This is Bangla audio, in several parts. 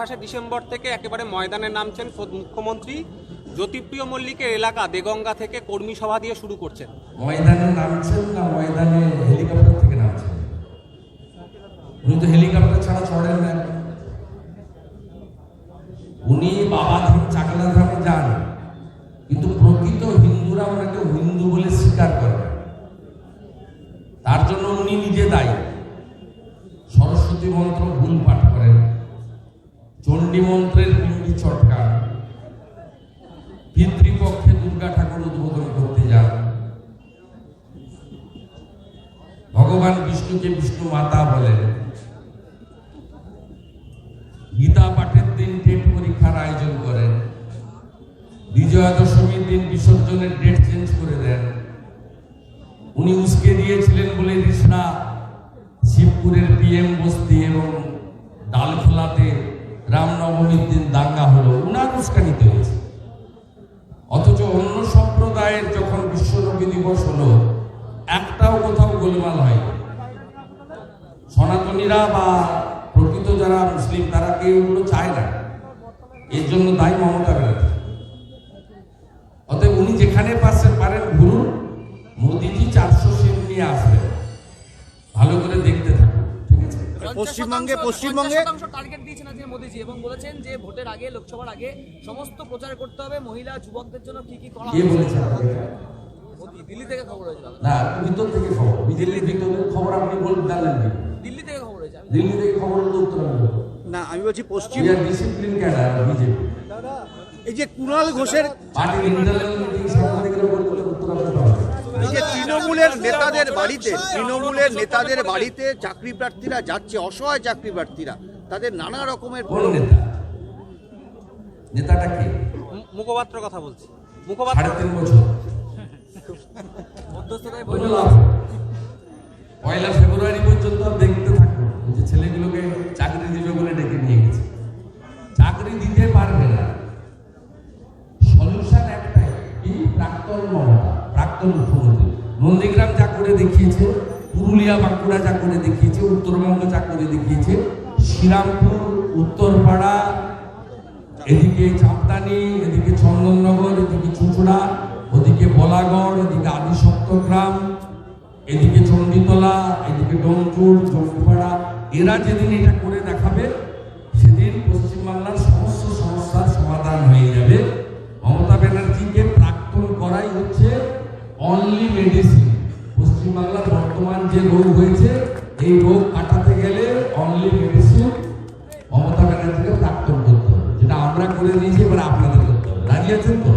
আঠাশে ডিসেম্বর থেকে একেবারে ময়দানে নামছেন মুখ্যমন্ত্রী জ্যোতিপ্রিয় মল্লিকের এলাকা দেগঙ্গা থেকে কর্মী সভা দিয়ে শুরু করছেন। ময়দানে নামছেন না ময়দানে হেলিকপ্টার থেকে নামছেন? উনি তো হেলিকপ্টার ছাড়া চড়েন না। উনি বাবা ধাম চাকলা ধামে যান, কিন্তু প্রকৃত হিন্দুরা ওনাকে হিন্দু বলে স্বীকার করে তার জন্য উনি নিজে দায়ী। সরস্বতী মন্ত্র ভুল পাঠ করেন চণ্ডী চটকা পিতৃপক্ষে দুর্গা ঠাকুর উদ্বোধন করতে যান। ভগবান বিষ্ণুকে বিষ্ণু মাতা বলেন, গীতা পাঠের দিন ডেট পরীক্ষার আয়োজন করেন। বিজয়া দশমীর দিন বিসর্জনের ডেট চেঞ্জ করে দেন। উনি উস্কে দিয়েছিলেন বলে রিসনা শিবপুরের পিএম বস্তি এবং ডালখোলাতে রামনবমীর দিন দাঙ্গা হলো, উনার উস্কানিতে হয়েছে। অথচ অন্য সম্প্রদায়ের যখন বিশ্বনবী দিবস হলো, একটাও কোথাও গোলমাল হয় সনাতনীরা বা প্রকৃত যারা মুসলিম, তারা কেউ এগুলো চায় না? এর জন্য দায়ী মমতা ব্যানার্জি। অতএব উনি যেখানে পাশে পারেন, ঘুরুন। মোদিজি পশ্চিমবঙ্গে পশ্চিমবঙ্গে টার্গেট দিয়েছেন আজকে মোদিজি এবং বলেছেন যে ভোটের আগে লোকসভার আগে সমস্ত প্রচার করতে হবে মহিলা যুবকদের জন্য কি কি করা দিল্লি থেকে খবর হয়েছে দাদা। না ভিতর থেকে খবর। বিজেপির ভিতরের খবর আপনি বলতে জানলেন দিল্লি থেকে খবর হয়েছে দিল্লি থেকে খবর হলে উত্তর না আমি বলছি পশ্চিম বিজেপি। এই যে কুণাল ঘোষের পার্টির ইন্টারনাল মিটিং সাংবাদিকরা বলতে উত্তর আমি দেবো। এই যে তৃণমূলের নেতাদের বাড়িতে তৃণমূলের নেতাদের বাড়িতে চাকরি প্রার্থীরা যাচ্ছে অসহায় চাকরি প্রার্থীরা তাদের নানা রকমের কোন নেতা? নেতাটা কে? মুখপাত্র কথা বলছি। মুখপাত্র তিন বছর। পয়লা ফেব্রুয়ারি পর্যন্ত দেখতে থাকব যে ছেলেগুলোকে চাকরি দিবে বলে ডেকে নিয়ে গেছে। চাকরি দিতে পারবে না। সলিউশন একটাই কি প্রাক্তন মমতা। প্রাক্তন মুখ্যমন্ত্রী নন্দীগ্রাম যা করে দেখিয়েছে, পুরুলিয়া বাঁকুড়া যা করে দেখিয়েছে, উত্তরবঙ্গ যা করে দেখিয়েছে, শ্রীরামপুর, উত্তরপাড়া, এদিকে চাপদানি, এদিকে চন্দননগর, এদিকে চুচুড়া, ওদিকে বলাগড়, এদিকে আদি সপ্তগ্রাম এদিকে চণ্ডীতলা, এদিকে ডোমচুর, চণ্ডীপাড়া। এরা যেদিন এটা করে দেখাবে, সেদিন পশ্চিমবাংলার সমস্ত সমস্যার সমাধান হয়ে যাবে। মমতা ব্যানার্জিকে প্রাক্তন করাই হচ্ছে অনলি মেডিসিন পশ্চিমবাংলার বর্তমান যে রোগ হয়েছে এই রোগ কাটাতে গেলে অনলি মেডিসিন মমতা ব্যানার্জিকে প্রাক্তন করতে হবে। যেটা আমরা করে দিয়েছি এবার আপনাদের করতে হবে। রাজি আছেন তো?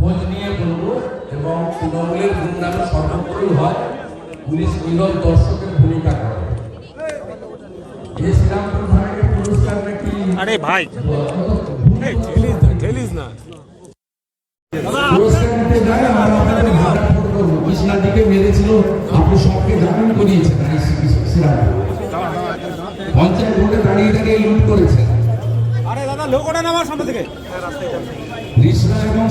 খোঁজ নিয়ে বলব এবং তৃণমূলের সর্বত্রই হয় পুলিশ মিলন দর্শকের ভূমিকা করে এই শ্রীরামপুর ধারাকে পুরস্কার নাকি আরে ভাই। আমরা আপনি সবকে দাঁড়িয়ে আরে দাদা সামনে থেকে। কৃষ্ণা এবং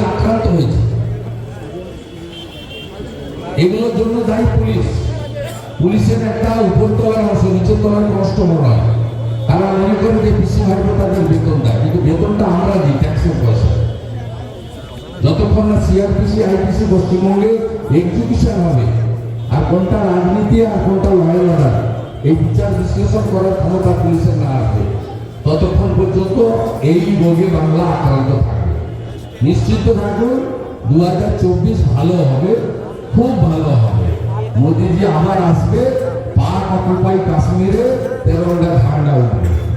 আক্রান্ত হয়েছে। এগুলোর জন্য দায়ী পুলিশ। পুলিশের একটা উপরতলার অংশ, নিচের তলার কষ্ট হয়। তারা মনে করে যে পিসি তাদের বেতন দেয় কিন্তু বেতনটা আমরা দিই ট্যাক্সের পয়সা যতক্ষণ না সিআরপিসি আইপিসি পশ্চিমবঙ্গে এক্সিকিউশন হবে, আর কোনটা রাজনীতি আর কোনটা লয়াল অর্ডার এই বিচার বিশ্লেষণ করার ক্ষমতা পুলিশের না আসবে ততক্ষণ পর্যন্ত এই রোগে বাংলা আক্রান্ত থাকবে। নিশ্চিত থাকুন দু হাজার চব্বিশ ভালো হবে, খুব ভালো হবে। মোদিজি আবার আসবে, পাক অকুপাই কাশ্মীরে ದೇವರೊಳಗೆ ಹಾಂಡ ಉಂಟು